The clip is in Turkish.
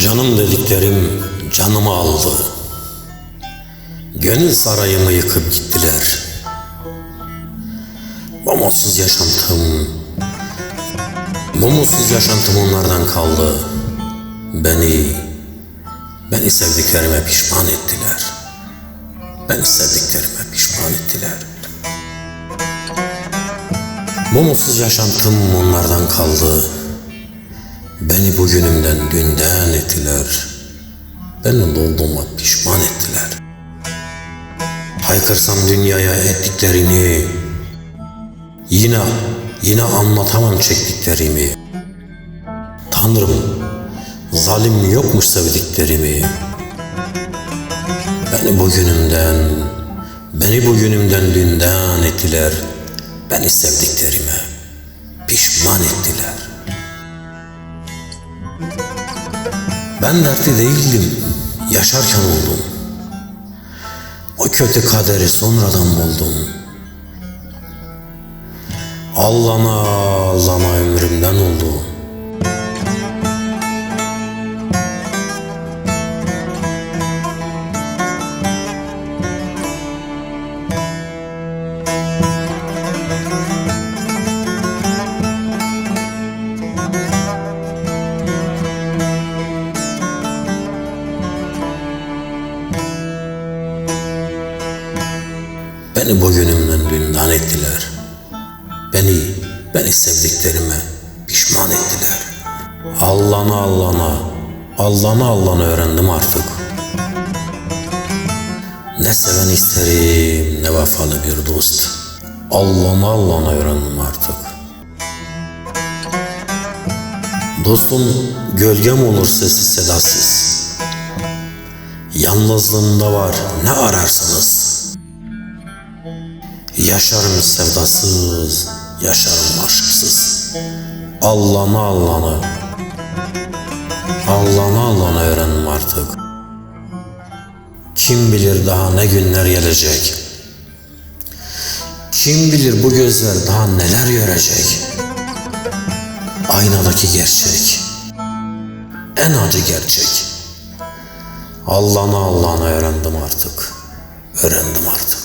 Sevdiklerim canımı aldı. Gönül sarayımı yıkıp gittiler. Bu mutsuz yaşantım, bu mutsuz yaşantım onlardan kaldı. Beni, beni sevdiklerime pişman ettiler. Beni sevdiklerime pişman ettiler. Bu mutsuz yaşantım onlardan kaldı. Beni bugünümden dünden ettiler. Beni dolduğuma pişman ettiler. Haykırsam dünyaya ettiklerini, yine, yine anlatamam çektiklerimi. Tanrım, zalim yokmuş sevdiklerimi. Beni bugünümden, beni bugünümden dünden ettiler. Beni sevdiklerime pişman ettiler. Ben dertli değildim, yaşarken oldum. O kötü kaderi sonradan buldum. Allana allana ömrümden oldu. Beni bugünümden dünden ettiler. Beni, beni sevdiklerime pişman ettiler. Allah'ına Allah'ına, Allah'ına Allah'ına öğrendim artık. Ne seven isterim, ne vefalı bir dost. Allah'ına Allah'ına öğrendim artık. Dostum gölgem olur sessiz sedasız. Yalnızlığımda var ne ararsanız. Yaşarım sevdasız, yaşarım aşksız. Allah'ını Allah'ını, Allah'ını Allah'ını öğrendim artık. Kim bilir daha ne günler gelecek. Kim bilir bu gözler daha neler görecek. Aynadaki gerçek, en acı gerçek. Allah'ını Allah'ını öğrendim artık, öğrendim artık.